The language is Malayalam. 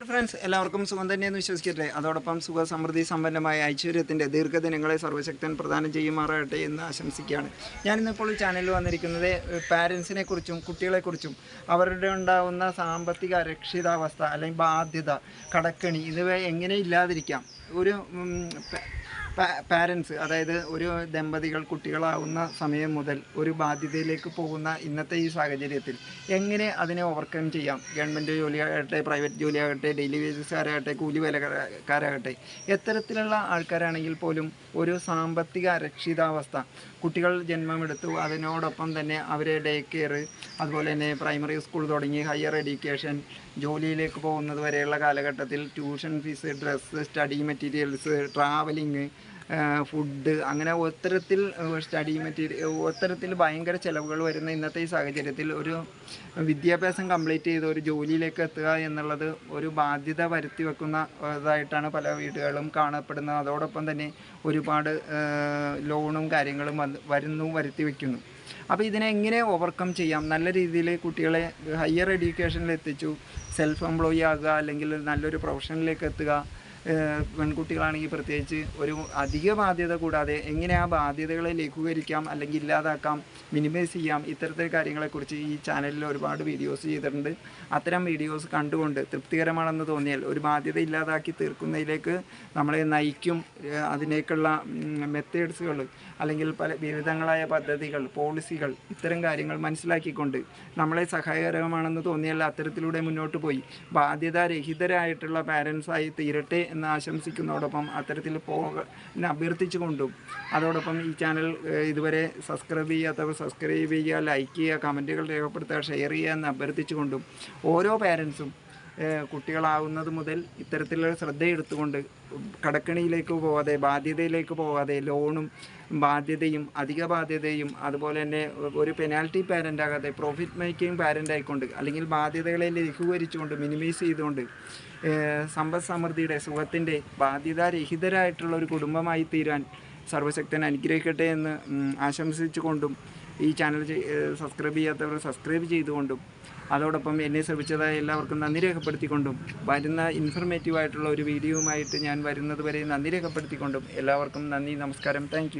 ഫ്രണ്ട്സ് എല്ലാവർക്കും സുഖം തന്നെയെന്ന് വിശ്വസിക്കട്ടെ. അതോടൊപ്പം സുഖ സമൃദ്ധി സമ്പന്നമായ ഐശ്വര്യത്തിന്റെ ദീർഘദിനങ്ങളെ സർവശക്തൻ പ്രദാനം ചെയ്യുമാറാകട്ടെ എന്ന് ആശംസിക്കുകയാണ്. ഞാനിന്നിപ്പോൾ ചാനലിൽ വന്നിരിക്കുന്നത് പാരൻസിനെ കുറിച്ചും കുട്ടികളെക്കുറിച്ചും അവരുടെ ഉണ്ടാകുന്ന സാമ്പത്തിക അരക്ഷിതാവസ്ഥ അല്ലെങ്കിൽ ബാധ്യത കടക്കണി ഇതുവരെ എങ്ങനെ ഇല്ലാതിരിക്കാം. ഒരു പാരൻസ് അതായത് ഒരു ദമ്പതികൾ കുട്ടികളാവുന്ന സമയം മുതൽ ഒരു ബാധ്യതയിലേക്ക് പോകുന്ന ഇന്നത്തെ ഈ സാഹചര്യത്തിൽ എങ്ങനെ അതിനെ ഓവർകം ചെയ്യാം? ഗവൺമെന്റ് ജോലിയാകട്ടെ പ്രൈവറ്റ് ജോലിയാകട്ടെ ഡെയിലി വേജസ്കാരാകട്ടെ കൂലി വിലക്കാരാകട്ടെ എത്തരത്തിലുള്ള ആൾക്കാരാണെങ്കിൽ പോലും ഒരു സാമ്പത്തിക അരക്ഷിതാവസ്ഥ കുട്ടികൾ ജന്മമെടുത്തു അതിനോടൊപ്പം തന്നെ അവരെ ഡേ കെയർ അതുപോലെ തന്നെ പ്രൈമറി സ്കൂൾ തുടങ്ങി ഹയർ എഡ്യൂക്കേഷൻ ജോലിയിലേക്ക് പോകുന്നത് വരെയുള്ള കാലഘട്ടത്തിൽ tuition fees dress study materials travelling food അങ്ങനെ ഒത്തരത്തിൽ സ്റ്റഡി മെറ്റീരിയൽ ഒത്തരത്തിൽ ഭയങ്കര ചിലവുകൾ വരുന്ന ഇന്നത്തെ ഈ സാഹചര്യത്തിൽ ഒരു വിദ്യാഭ്യാസം കംപ്ലീറ്റ് ചെയ്ത് ഒരു ജോലിയിലേക്ക് എത്തുക എന്നുള്ളത് ഒരു ബാധ്യത വരുത്തി വെക്കുന്ന ഇതായിട്ടാണ് പല വീടുകളും കാണപ്പെടുന്നത് അതോടൊപ്പം തന്നെ ഒരുപാട് ലോണും കാര്യങ്ങളും വരുന്നു വരുത്തി വയ്ക്കുന്നു അപ്പോൾ ഇതിനെ എങ്ങനെ ഓവർകം ചെയ്യാം? നല്ല രീതിയിൽ കുട്ടികളെ ഹയർ എഡ്യൂക്കേഷനിൽ എത്തിച്ചു. സെൽഫ് എംപ്ലോയി ആകുക അല്ലെങ്കിൽ നല്ലൊരു പ്രൊഫഷനിലേക്ക് എത്തുക. പെൺകുട്ടികളാണെങ്കിൽ പ്രത്യേകിച്ച് ഒരു അധിക ബാധ്യത കൂടാതെ എങ്ങനെ ആ ബാധ്യതകളെ ലഘൂകരിക്കാം അല്ലെങ്കിൽ ഇല്ലാതാക്കാം മിനിമൈസ് ചെയ്യാം ഇത്തരത്തിൽ കാര്യങ്ങളെക്കുറിച്ച് ഈ ചാനലിൽ ഒരുപാട് വീഡിയോസ് ചെയ്തിട്ടുണ്ട്. അത്തരം വീഡിയോസ് കണ്ടുകൊണ്ട് തൃപ്തികരമാണെന്ന് തോന്നിയാൽ ഒരു ബാധ്യത ഇല്ലാതാക്കി തീർക്കുന്നതിലേക്ക് നമ്മളെ നയിക്കും. അതിനേക്കുള്ള മെത്തേഡ്സുകൾ അല്ലെങ്കിൽ പല വിവിധങ്ങളായ പദ്ധതികൾ പോളിസികൾ ഇത്തരം കാര്യങ്ങൾ മനസ്സിലാക്കിക്കൊണ്ട് നമ്മളെ സഹായകരമാണെന്ന് തോന്നിയാൽ അത്തരത്തിലൂടെ മുന്നോട്ട് പോയി. ബാധ്യതാരഹിതരായിട്ടുള്ള പാരൻസായി തീരട്ടെ എന്ന് ആശംസിക്കുന്നതോടൊപ്പം അത്തരത്തിൽ പോക അഭ്യർത്ഥിച്ചുകൊണ്ടും അതോടൊപ്പം ഈ ചാനൽ ഇതുവരെ സബ്സ്ക്രൈബ് ചെയ്യാത്തവർ സബ്സ്ക്രൈബ് ചെയ്യുക ലൈക്ക് ചെയ്യുക കമന്റുകൾ രേഖപ്പെടുത്തുക ഷെയർ ചെയ്യുക എന്ന് അഭ്യർത്ഥിച്ചുകൊണ്ടും ഓരോ പാരൻസും കുട്ടികളാവുന്നത് മുതൽ ഇത്തരത്തിലുള്ള ശ്രദ്ധയെടുത്തുകൊണ്ട് കടക്കണിയിലേക്ക് പോവാതെ ബാധ്യതയിലേക്ക് പോവാതെ ലോണും ബാധ്യതയും അധിക ബാധ്യതയും അതുപോലെ തന്നെ ഒരു പെനാൽറ്റി പാരന്റ് ആകാതെ പ്രോഫിറ്റ് മേക്കിംഗ് പാരന്റ് ആയിക്കൊണ്ട് അല്ലെങ്കിൽ ബാധ്യതകളെ ലഘൂകരിച്ചുകൊണ്ട് മിനിമൈസ് ചെയ്തുകൊണ്ട് സമ്പദ് സമൃദ്ധിയുടെ സുഖത്തിന്റെ ബാധ്യതാരഹിതരായിട്ടുള്ള ഒരു കുടുംബമായി തീരാൻ സർവശക്തൻ അനുഗ്രഹിക്കട്ടെ എന്ന് ആശംസിച്ചുകൊണ്ടും ഈ ചാനൽ സബ്സ്ക്രൈബ് ചെയ്യാത്തവർ സബ്സ്ക്രൈബ് ചെയ്തുകൊണ്ടും അതോടൊപ്പം എന്നെ ശ്രമിച്ചതായ എല്ലാവർക്കും നന്ദി രേഖപ്പെടുത്തിക്കൊണ്ടും വരുന്ന ഇൻഫർമേറ്റീവായിട്ടുള്ള ഒരു വീഡിയോയുമായിട്ട് ഞാൻ വരുന്നത് വരെ നന്ദി രേഖപ്പെടുത്തിക്കൊണ്ടും എല്ലാവർക്കും നന്ദി നമസ്കാരം താങ്ക്